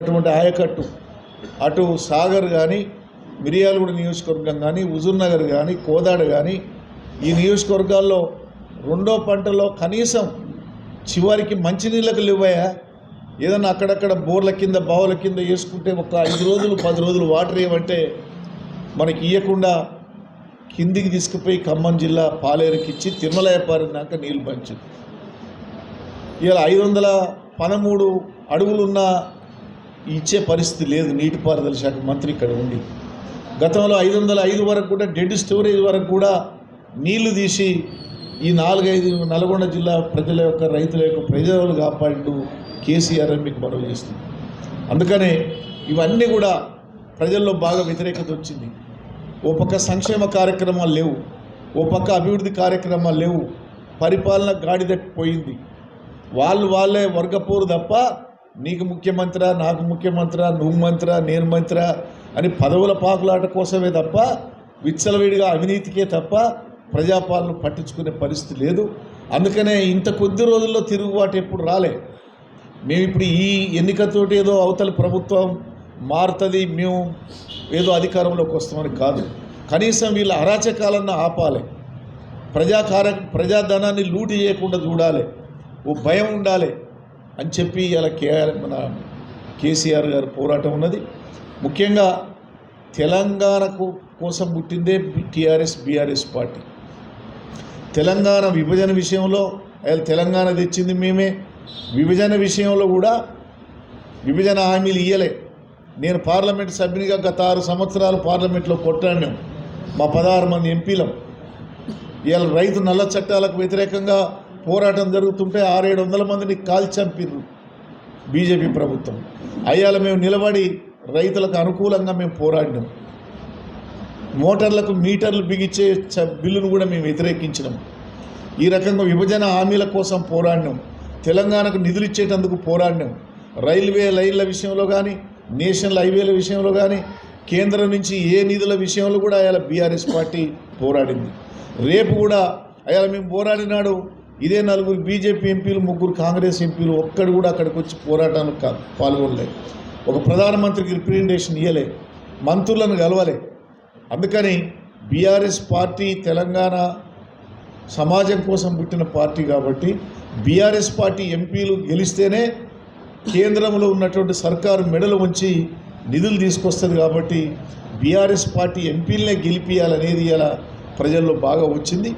అటువంటి ఆయకట్టు. అటు సాగర్ కానీ మిరియాలగూడ నియోజకవర్గం కానీ హుజూర్నగర్ కానీ కోదాడ కానీ ఈ నియోజకవర్గాల్లో రెండో పంటలో కనీసం చివరికి మంచినీళ్ళకు లేవయా ఏదన్నా అక్కడక్కడ బోర్ల కింద బావుల కింద వేసుకుంటే ఒక ఐదు రోజులు పది రోజులు వాటర్ ఏమంటే మనకి ఇవ్వకుండా కిందికి తీసుకుపోయి ఖమ్మం జిల్లా పాలేరుకి ఇచ్చి తిరుమల నీళ్ళు పంచింది. ఇలా ఐదు వందల పదమూడు అడుగులున్న ఇచ్చే పరిస్థితి లేదు. నీటిపారుదల శాఖ మంత్రి ఇక్కడ ఉండి. గతంలో ఐదు వందల ఐదు వరకు కూడా డెడ్ స్టోరేజ్ వరకు కూడా నీళ్ళు తీసి ఈ నాలుగైదు నల్గొండ జిల్లా ప్రజల యొక్క రైతుల యొక్క ప్రజలు కాపాడు కేసీఆర్ అని మీకు మనవి చేస్తుంది అందుకనే ఇవన్నీ కూడా ప్రజల్లో బాగా వ్యతిరేకత వచ్చింది. ఓ పక్క సంక్షేమ కార్యక్రమాలు లేవు. ఓ పక్క అభివృద్ధి కార్యక్రమాలు లేవు. పరిపాలన గాడిదట్టిపోయింది వాళ్ళు వాళ్ళే వర్గపోరు తప్ప నీకు ముఖ్యమంత్రి నాకు ముఖ్యమంత్రి నువ్వు మంత్రి నేను మంత్రి అని పదవుల పాకులాట కోసమే తప్ప విచ్చలవిడిగా అవినీతికే తప్ప ప్రజాపాలన పట్టించుకునే పరిస్థితి లేదు. అందుకనే ఇంత కొద్ది రోజుల్లో తిరుగుబాటు ఎప్పుడు రాలే. మేము ఇప్పుడు ఈ ఎన్నికతోటి ఏదో అవతల ప్రభుత్వం మారుతుంది మేము ఏదో అధికారంలోకి వస్తామని కాదు. కనీసం వీళ్ళ అరాచకాలన్న ఆపాలి. ప్రజాకార ప్రజాధనాన్ని లూటి చేయకుండా చూడాలి. ఓ భయం ఉండాలి. అని చెప్పి ఇలా కేఆర్ మన కేసీఆర్ గారు పోరాటం ఉన్నది. ముఖ్యంగా తెలంగాణకు కోసం పుట్టిందే టీఆర్ఎస్ బీఆర్ఎస్ పార్టీ. తెలంగాణ విభజన విషయంలో ఆయన తెలంగాణ తెచ్చింది మేమే. విభజన విషయంలో కూడా విభజన హామీలు ఇయ్యలే. నేను పార్లమెంట్ సభ్యునిగా గత ఆరు సంవత్సరాలు పార్లమెంట్లో కొట్టాను మా పదహారు మంది ఎంపీలం. ఇవాళ రైతు నల్ల చట్టాలకు వ్యతిరేకంగా పోరాటం జరుగుతుంటే ఆరేడు వందల మందిని కాల్చంపిర్రు బీజేపీ ప్రభుత్వం. అయ్యాల మేము నిలబడి రైతులకు అనుకూలంగా మేము పోరాడినాం. మోటార్లకు మీటర్లు బిగించే చ- బిల్లును కూడా మేము వ్యతిరేకించినాం. ఈ రకంగా విభజన హామీల కోసం పోరాడినాం. తెలంగాణకు నిధులు ఇచ్చేటందుకు పోరాడినాం. రైల్వే లైన్ల విషయంలో కానీ నేషనల్ హైవేల విషయంలో కానీ కేంద్రం నుంచి ఏ నిధుల విషయంలో కూడా అయాల బీఆర్ఎస్ పార్టీ పోరాడింది. రేపు కూడా అయాల మేము పోరాడినాడు ఇదే నలుగురు బీజేపీ ఎంపీలు ముగ్గురు కాంగ్రెస్ ఎంపీలు ఒక్కడు కూడా అక్కడికి వచ్చి పోరాటానికి పాల్గొనలే. ఒక ప్రధానమంత్రికి రిప్రజెంటేషన్ ఇవ్వలే మంత్రులను కలవలే. అందుకని బీఆర్ఎస్ పార్టీ తెలంగాణ సమాజం కోసం పుట్టిన పార్టీ కాబట్టి బీఆర్ఎస్ పార్టీ ఎంపీలు గెలిస్తేనే కేంద్రంలో ఉన్నటువంటి సర్కారు మెడలు ఉంచి నిధులు తీసుకొస్తుంది కాబట్టి బీఆర్ఎస్ పార్టీ ఎంపీలనే గెలిపియాలనేది ఇలా ప్రజల్లో బాగా వచ్చింది.